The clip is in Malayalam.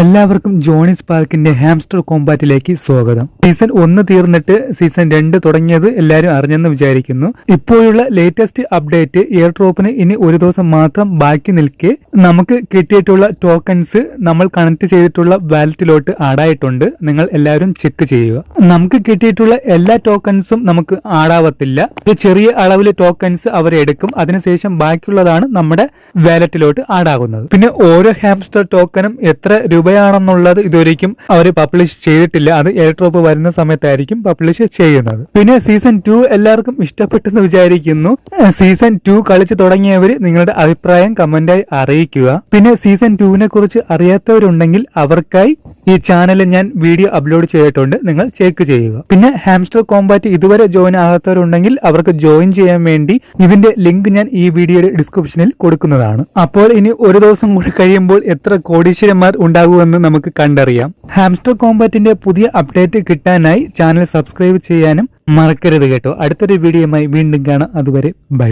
എല്ലാവർക്കും ജോണിസ് പാർക്കിന്റെ ഹാംസ്റ്റർ കോമ്പാറ്റിലേക്ക് സ്വാഗതം. സീസൺ ഒന്ന് തീർന്നിട്ട് സീസൺ രണ്ട് തുടങ്ങിയത് എല്ലാവരും അറിഞ്ഞെന്ന് വിചാരിക്കുന്നു. ഇപ്പോഴുള്ള ലേറ്റസ്റ്റ് അപ്ഡേറ്റ് എയർ ഡ്രോപ്പിന് ഇനി ഒരു ദിവസം മാത്രം ബാക്കി നിൽക്കെ നമുക്ക് കിട്ടിയിട്ടുള്ള ടോക്കൺസ് നമ്മൾ കണക്ട് ചെയ്തിട്ടുള്ള വാലറ്റിലോട്ട് ആഡായിട്ടുണ്ട്. നിങ്ങൾ എല്ലാവരും ചെക്ക് ചെയ്യുക. നമുക്ക് കിട്ടിയിട്ടുള്ള എല്ലാ ടോക്കൺസും നമുക്ക് ആടാവത്തില്ല ഒരു ചെറിയ അളവിൽ ടോക്കൺസ് അവർ എടുക്കും. അതിനുശേഷം ബാക്കിയുള്ളതാണ് നമ്മുടെ വാലറ്റിലോട്ട് ആഡാകുന്നത്. പിന്നെ ഓരോ ഹാംസ്റ്റർ ടോക്കനും എത്ര രൂപയാണെന്നുള്ളത് ഇതുവരേക്കും അവർ പബ്ലിഷ് ചെയ്തിട്ടില്ല. അത് എയർ ഡ്രോപ്പ് വരുന്ന സമയത്തായിരിക്കും പബ്ലിഷ് ചെയ്യുന്നത്. പിന്നെ സീസൺ ടു എല്ലാവർക്കും ഇഷ്ടപ്പെട്ടെന്ന് വിചാരിക്കുന്നു. സീസൺ ടു കളിച്ചു തുടങ്ങിയവർ നിങ്ങളുടെ അഭിപ്രായം കമന്റായി അറിയിക്കുക. പിന്നെ സീസൺ ടുവിനെ കുറിച്ച് അറിയാത്തവരുണ്ടെങ്കിൽ അവർക്കായി ഈ ചാനലിൽ ഞാൻ വീഡിയോ അപ്ലോഡ് ചെയ്തിട്ടുണ്ട്. നിങ്ങൾ ചെക്ക് ചെയ്യുക. പിന്നെ ഹാംസ്റ്റർ കോമ്പാറ്റ് ഇതുവരെ ജോയിൻ ആകാത്തവരുണ്ടെങ്കിൽ അവർക്ക് ജോയിൻ ചെയ്യാൻ വേണ്ടി ഇതിന്റെ ലിങ്ക് ഞാൻ ഈ വീഡിയോയുടെ ഡിസ്ക്രിപ്ഷനിൽ കൊടുക്കുന്നതാണ്. അപ്പോൾ ഇനി ഒരു ദിവസം കൂടി കഴിയുമ്പോൾ എത്ര കോടീശ്വരന്മാർ ഉണ്ടാകുമെന്ന് നമുക്ക് കണ്ടറിയാം. ഹാംസ്റ്റർ കോമ്പാറ്റിന്റെ പുതിയ അപ്ഡേറ്റ് കിട്ടാനായി ചാനൽ സബ്സ്ക്രൈബ് ചെയ്യാനും മറക്കരുത് കേട്ടോ. അടുത്തൊരു വീഡിയോയുമായി വീണ്ടും കാണാം. അതുവരെ ബൈ.